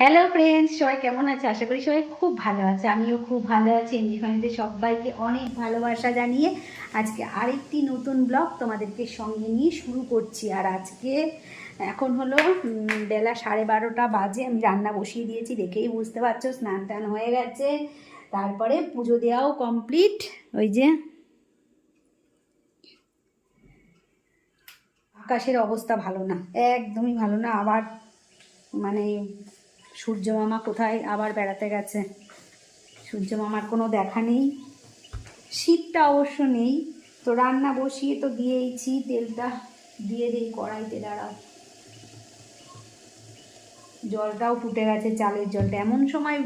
Hello friends সবাই কেমন আছে? আশা করি সবাই খুব ভালো আছে। আমিও খুব ভালো আছি। এনজি ফ্যামিলিতে সবাইকে অনেক ভালোবাসা জানিয়ে আজকে আরেকটি নতুন ব্লগ তোমাদেরকে সঙ্গে নিয়ে শুরু করছি। আর আজকে এখন হলো বেলা সাড়ে বারোটা বাজে। আমি রান্না বসিয়ে দিয়েছি, দেখেই বুঝতে পারছ, স্নান টান হয়ে গেছে। তারপরে পুজো দেওয়াও কমপ্লিট ওই যে আকাশের অবস্থা ভালো না, একদমই ভালো না। আবার মানে সূর্য মামা কোথায়? আবার বেড়াতে গেছে। সূর্য মামার কোনো দেখা নেই। শীতটা অবশ্য নেই। তো রান্না বসিয়ে তো দিয়েইছি, তেলটা দিয়ে দিই কড়াইতে, দাঁড়াও। জলটাও ফুটে গেছে, চালের জলটা। এমন সময়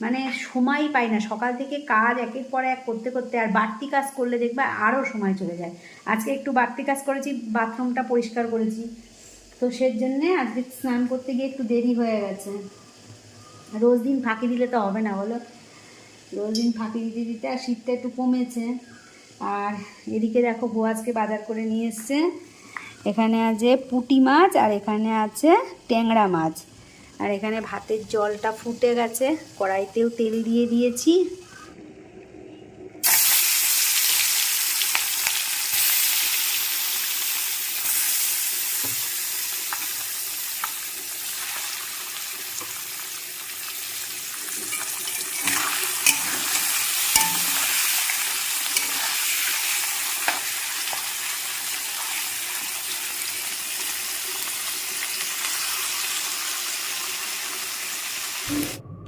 মানে সময় পাই না। সকাল থেকে কাজ একের পর এক করতে করতে আর বাড়তি কাজ করলে দেখবে আরও সময় চলে যায়। আজকে একটু বাড়তি কাজ করেছি, বাথরুমটা পরিষ্কার করেছি। তো সেই জন্যে আজকে স্নান করতে গিয়ে একটু দেরি হয়ে গেছে। রোজ দিন ফাঁকি দিলে তো হবে না, বলো? রোজ দিন ফাঁকি দিতে দিতে আর শীতটা একটু কমেছে। আর এদিকে দেখো বউ আজকে বাজার করে নিয়ে এসছে। এখানে আছে পুঁটি মাছ আর এখানে আছে ট্যাংরা মাছ। আর এখানে ভাতের জলটা ফুটে গেছে, কড়াইতেও তেল দিয়ে দিয়েছি।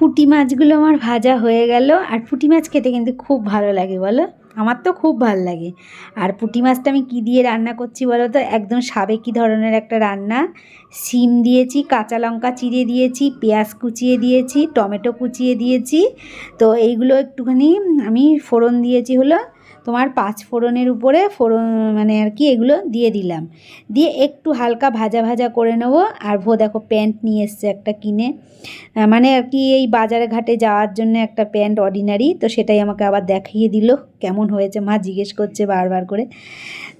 পুঁটি মাছগুলো আমার ভাজা হয়ে গেল। আর পুঁটি মাছ খেতে কিন্তু খুব ভালো লাগে বলো। আমার তো খুব ভালো লাগে। আর পুঁটি মাছটা আমি কি দিয়ে রান্না করছি বলো তো? একদম সাবেকি ধরনের একটা রান্না। সিম দিয়েছি, কাঁচা লঙ্কা চিড়ে দিয়েছি, পেঁয়াজ কুচিয়ে দিয়েছি, টমেটো কুচিয়ে দিয়েছি। তো এইগুলো একটুখানি আমি ফোড়ন দিয়েছি হলো। তোমার পাঁচ ফোড়নের উপরে ফোড়ন মানে আর কি এগুলো দিয়ে দিলাম। দিয়ে একটু হালকা ভাজা ভাজা করে নেব। আর ভো দেখো প্যান্ট নিয়ে এসছে একটা কিনে। মানে আর কি এই বাজারে ঘাটে যাওয়ার জন্য একটা প্যান্ট অর্ডিনারি, তো সেটাই আমাকে আবার দেখিয়ে দিল। কেমন হয়েছে মা জিজ্ঞেস করছে বারবার করে।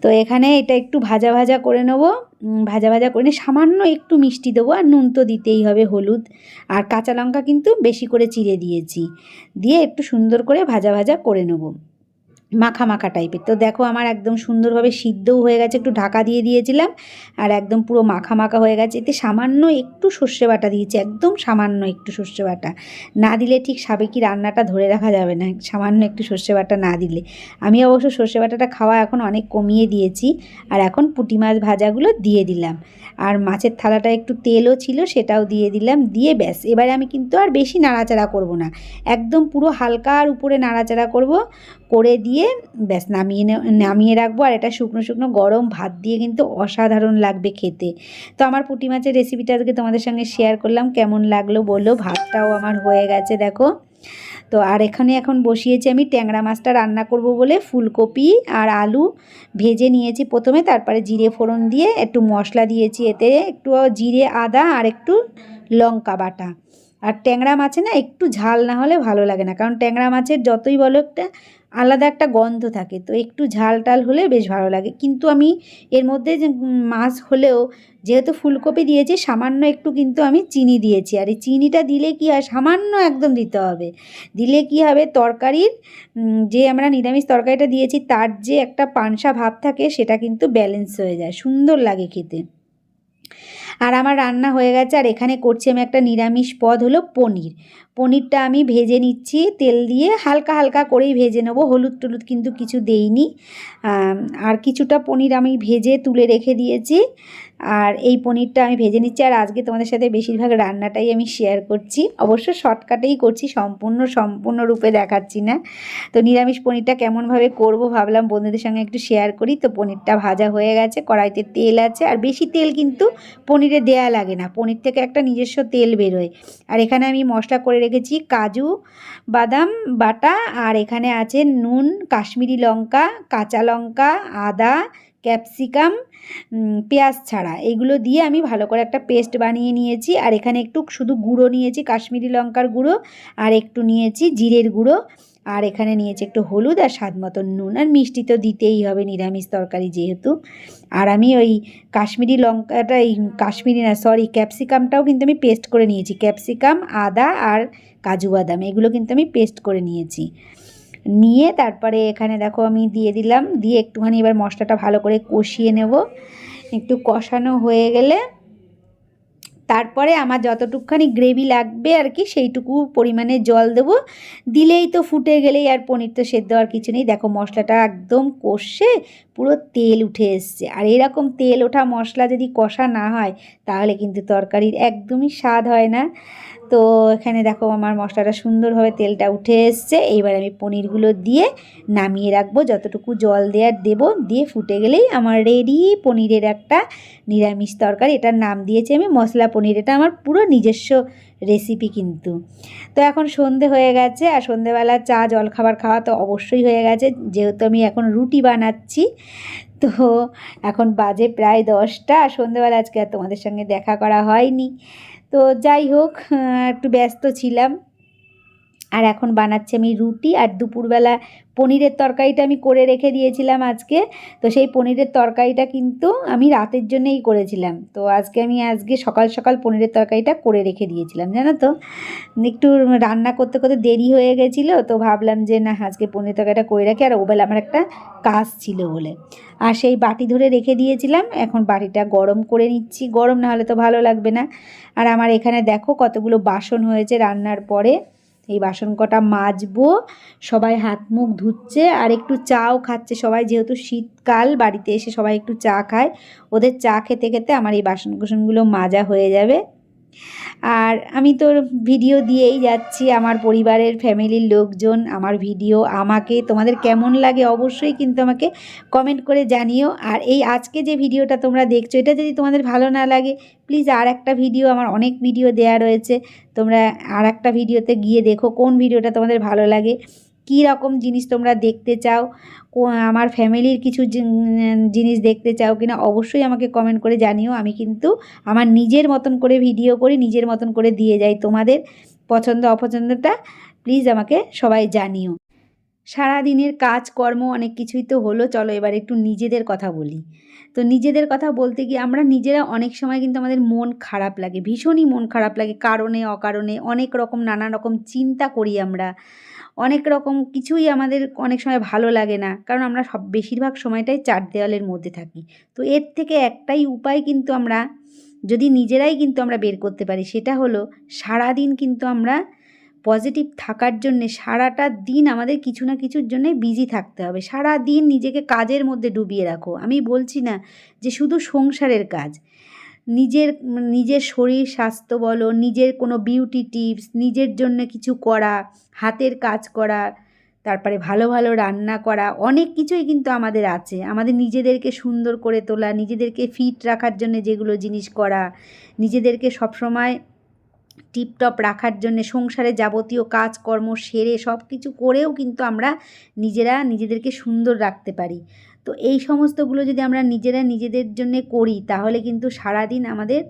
তো এখানে এটা একটু ভাজা ভাজা করে নেব। ভাজা ভাজা করে নিয়ে সামান্য একটু মিষ্টি দেবো। আর নুন তো দিতেই হবে হলুদ। আর কাঁচা লঙ্কা কিন্তু বেশি করে চিড়ে দিয়েছি। দিয়ে একটু সুন্দর করে ভাজা ভাজা করে নেব। মাখা মাখা টাইপের তো দেখো আমার একদম সুন্দরভাবে সিদ্ধও হয়ে গেছে, একটু ঢাকা দিয়ে দিয়েছিলাম আর একদম পুরো মাখা মাখা হয়ে গেছে। এতে সামান্য একটু সর্ষে বাটা দিয়েছি, একদম সামান্য একটু সর্ষে বাটা। না দিলে ঠিক সাবেকি রান্নাটা ধরে রাখা যাবে না, সামান্য একটু সর্ষে বাটা না দিলে। আমি অবশ্য সর্ষে বাটাটা খাওয়া এখন অনেক কমিয়ে দিয়েছি আর এখন পুঁটি মাছ ভাজাগুলো দিয়ে দিলাম। আর মাছের থালাটা একটু তেলও ছিল, সেটাও দিয়ে দিলাম, দিয়ে ব্যাস। এবারে আমি কিন্তু আর বেশি নাড়াচাড়া করব না। একদম পুরো হালকার উপরে নাড়াচাড়া করব। করে দিয়ে ব্যাস নামিয়ে নামিয়ে রাখব। আর এটা শুকনো শুকনো গরম ভাত দিয়ে কিন্তু অসাধারণ লাগবে খেতে। তো আমার পুঁটি মাছের রেসিপিটা আজকে তোমাদের সঙ্গে শেয়ার করলাম। কেমন লাগল বলো? ভাতটাও আমার হয়ে গেছে, দেখো। তো আর এখানে এখন বসিয়েছি আমি ট্যাংরা মাছটা রান্না করব বলে। ফুলকপি আর আলু ভেজে নিয়েছি প্রথমে। তারপরে জিরে ফোড়ন দিয়ে একটু মশলা দিয়েছি এতে। একটু জিরে, আদা আর একটু লঙ্কা বাটা। আর ট্যাংরা মাছে না একটু ঝাল না হলে ভালো লাগে না। কারণ ট্যাংরা মাছের যতই বলো একটা আলাদা একটা গন্ধ থাকে, তো একটু ঝাল টাল হলে বেশ ভালো লাগে। কিন্তু আমি এর মধ্যে মাছ হলেও যেহেতু ফুলকপি দিয়েছি, সামান্য একটু কিন্তু আমি চিনি দিয়েছি। আর এই চিনিটা দিলে কি হয়, সামান্য একদম দিতে হবে। দিলে কি হবে, তরকারির যে আমরা নিরামিষ তরকারিটা দিয়েছি, তার যে একটা পানসা ভাব থাকে, সেটা কিন্তু ব্যালেন্স হয়ে যায়, সুন্দর লাগে খেতে। আর আমার রান্না হয়ে গেছে, আর এখানে করছি আমি একটা নিরামিষ পদ হলো পনির। পনিরটা আমি ভেজে নিচ্ছি, তেল দিয়ে হালকা হালকা করেই ভেজে নেব। হলুদ টলুদ কিন্তু কিছু দেইনি। আর কিছুটা পনির আমি ভেজে তুলে রেখে দিয়েছি। আর এই পনিরটা আমি ভেজে নিচ্ছি। আর আজকে তোমাদের সাথে বেশিরভাগ রান্নাটাই আমি শেয়ার করছি। অবশ্য শর্টকাটেই করছি, সম্পূর্ণ সম্পূর্ণরূপে দেখাচ্ছি না। তো নিরামিষ পনিরটা কেমনভাবে করব ভাবলাম বন্ধুদের সঙ্গে একটু শেয়ার করি। তো পনিরটা ভাজা হয়ে গেছে, কড়াইতে তেল আছে। আর বেশি তেল কিন্তু পনিরে দেয়া লাগে না। পনির থেকে একটা নিজস্ব তেল বেরোয়। আর এখানে আমি মশলা করে রেখেছি, কাজু, বাদাম, বাটা, আর এখানে আছে নুন, কাশ্মীরি লঙ্কা, কাঁচা লঙ্কা, আদা, ক্যাপসিকাম পেঁয়াজ ছাড়া। এগুলো দিয়ে আমি ভালো করে একটা পেস্ট বানিয়ে নিয়েছি, আর এখানে একটু শুধু গুঁড়ো নিয়েছি, কাশ্মীরি লঙ্কার গুঁড়ো, আর একটু নিয়েছি জিরের গুঁড়ো। আর এখানে নিয়েছি একটু হলুদ আর স্বাদ মতন নুন। আর মিষ্টি তো দিতেই হবে, নিরামিষ তরকারি যেহেতু। আর আমি ওই কাশ্মীরি লঙ্কাটা, এই কাশ্মীরি না সরি ক্যাপসিকামটাও কিন্তু আমি পেস্ট করে নিয়েছি। ক্যাপসিকাম আদা আর কাজু বাদাম, এগুলো কিন্তু আমি পেস্ট করে নিয়েছি। নিয়ে তারপরে এখানে দেখো আমি দিয়ে দিলাম, দিয়ে একটুখানি এবার মশলাটা ভালো করে কষিয়ে নেব। একটু কষানো হয়ে গেলে তারপরে আমার যতটুকখানি গ্রেভি লাগবে আর কি, সেইটুকু পরিমাণে জল দেব। দিলেই তো ফুটে গেলেই আর পনির তো সেদ্ধ আর কিছু নেই। দেখো মশলাটা একদম কষে পুরো তেল উঠে এসছে। আর এরকম তেল ওঠা মশলা যদি কষা না হয়, তাহলে কিন্তু তরকারির একদমই স্বাদ হয় না। তো এখানে দেখো আমার মশলাটা সুন্দরভাবে তেলটা উঠে এসছে। এইবার আমি পনিরগুলো দিয়ে নামিয়ে রাখব। যতটুকু জল দেওয়ার দেবো, দিয়ে ফুটে গেলেই আমার রেডি পনিরের একটা নিরামিষ তরকারি। এটার নাম দিয়েছি আমি মশলা পনির। এটা আমার পুরো নিজস্ব রেসিপি কিন্তু। তো এখন সন্ধে হয়ে গেছে আর সন্ধেবেলা চা, জলখাবার খাওয়া তো অবশ্যই হয়ে গেছে। যেহেতু আমি এখন রুটি বানাচ্ছি, তো এখন বাজে প্রায় দশটা। আর সন্ধেবেলা আজকে আর তোমাদের সঙ্গে দেখা করা হয়নি। তো যাই হোক একটু ব্যস্ত ছিলাম। আর এখন বানাচ্ছি আমি রুটি আর দুপুরবেলা পনিরের তরকারিটা আমি করে রেখে দিয়েছিলাম আজকে। তো সেই পনিরের তরকারিটা কিন্তু আমি রাতের জন্যেই করেছিলাম। তো আজকে আমি আজকে সকাল সকাল পনিরের তরকারিটা করে রেখে দিয়েছিলাম, জানো তো? একটু রান্না করতে করতে দেরি হয়ে গেছিল, তো ভাবলাম যে না, আজকে পনিরের তরকারিটা করে রাখি। আর ওবেলা আমার একটা কাজ ছিল বলে। আর সেই বাটি ধরে রেখে দিয়েছিলাম, এখন বাটিটা গরম করে নিচ্ছি। গরম না হলে তো ভালো লাগবে না। আর আমার এখানে দেখো কতগুলো বাসন হয়েছে রান্নার পরে। এই বাসন কটা মাজবো, সবাই হাত মুখ ধুচ্ছে আর একটু চাও খাচ্ছে সবাই, যেহেতু শীতকাল, বাড়িতে এসে সবাই একটু চা খায়। ওদের চা খেতে খেতে আমার এই বাসন কুসনগুলো মাজা হয়ে যাবে। আর আমি তো ভিডিও দিয়েই যাচ্ছি, আমার পরিবারের ফ্যামিলির লোকজন, আমার ভিডিও আমাকে, তোমাদের কেমন লাগে অবশ্যই কিন্তু আমাকে কমেন্ট করে জানিও। আর এই আজকে যে ভিডিওটা তোমরা দেখছ, এটা যদি তোমাদের ভালো না লাগে প্লিজ আর একটা ভিডিও আমার অনেক ভিডিও দেয়া রয়েছে। তোমরা আর একটা ভিডিওতে গিয়ে দেখো কোন ভিডিওটা তোমাদের ভালো লাগে। কী রকম জিনিস তোমরা দেখতে চাও? আমার ফ্যামিলির কিছু জিনিস দেখতে চাও কিনা অবশ্যই আমাকে কমেন্ট করে জানিও। আমি কিন্তু আমার নিজের মতন করে ভিডিও করি, নিজের মতন করে দিয়ে যাই। তোমাদের পছন্দ, অপছন্দটা প্লিজ আমাকে সবাই জানিও। সারাদিনের কাজকর্ম অনেক কিছুই তো হলো। চলো এবার একটু নিজেদের কথা বলি। তো নিজেদের কথা বলতে গিয়ে আমরা নিজেরা অনেক সময় কিন্তু আমাদের মন খারাপ লাগে। ভীষণই মন খারাপ লাগে। কারণে, অকারণে অনেক রকম নানা রকম চিন্তা করি আমরা। অনেক রকম কিছুই আমাদের অনেক সময় ভালো লাগে না। কারণ আমরা সব, বেশিরভাগ সময়টাই চার দেওয়ালের মধ্যে থাকি। তো এর থেকে একটাই উপায় কিন্তু আমরা, যদি নিজেরাই কিন্তু আমরা বের করতে পারি, সেটা হলো সারাদিন কিন্তু আমরা পজিটিভ থাকার জন্যে সারাটা দিন আমাদের কিছু না কিছুর জন্যে বিজি থাকতে হবে। সারা দিন নিজেকে কাজের মধ্যে ডুবিয়ে রাখো। আমি বলছি না যে শুধু সংসারের কাজ। নিজের নিজের শরীর স্বাস্থ্য বলো, নিজের কোনো বিউটি টিপস নিজের জন্য কিছু করা, হাতের কাজ করা, তারপরে ভালো ভালো রান্না করা, অনেক কিছুই কিন্তু আমাদের আছে। আমাদের নিজেদেরকে সুন্দর করে তোলা, নিজেদেরকে ফিট রাখার জন্য যেগুলো জিনিস করা, নিজেদেরকে সবসময় টিপটপ রাখার জন্য, সংসারে যাবতীয় কাজকর্ম সেরে সব কিছু করেও কিন্তু আমরা নিজেরা নিজেদেরকে সুন্দর রাখতে পারি। তো এই সমস্তগুলো যদি আমরা নিজেরা নিজেদের জন্য করি, তাহলে কিন্তু সারাদিন আমাদের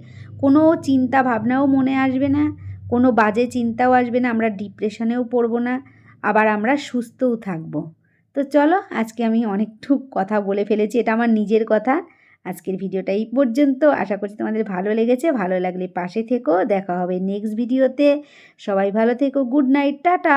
কোনো চিন্তা ভাবনাও মনে আসবে না, কোনো বাজে চিন্তাও আসবে না, আমরা ডিপ্রেশনেও পড়ব না, আবার আমরা সুস্থও থাকব। তো চলো, আজকে আমি অনেকটুক কথা বলে ফেলেছি, এটা আমার নিজের কথা। আজকের ভিডিওটা এই পর্যন্ত, আশা করছি তোমাদের ভালো লেগেছে, ভালো লাগলে পাশে থেকো, দেখা হবে নেক্সট ভিডিওতে সবাই ভালো থেকো গুড নাইট টাটা!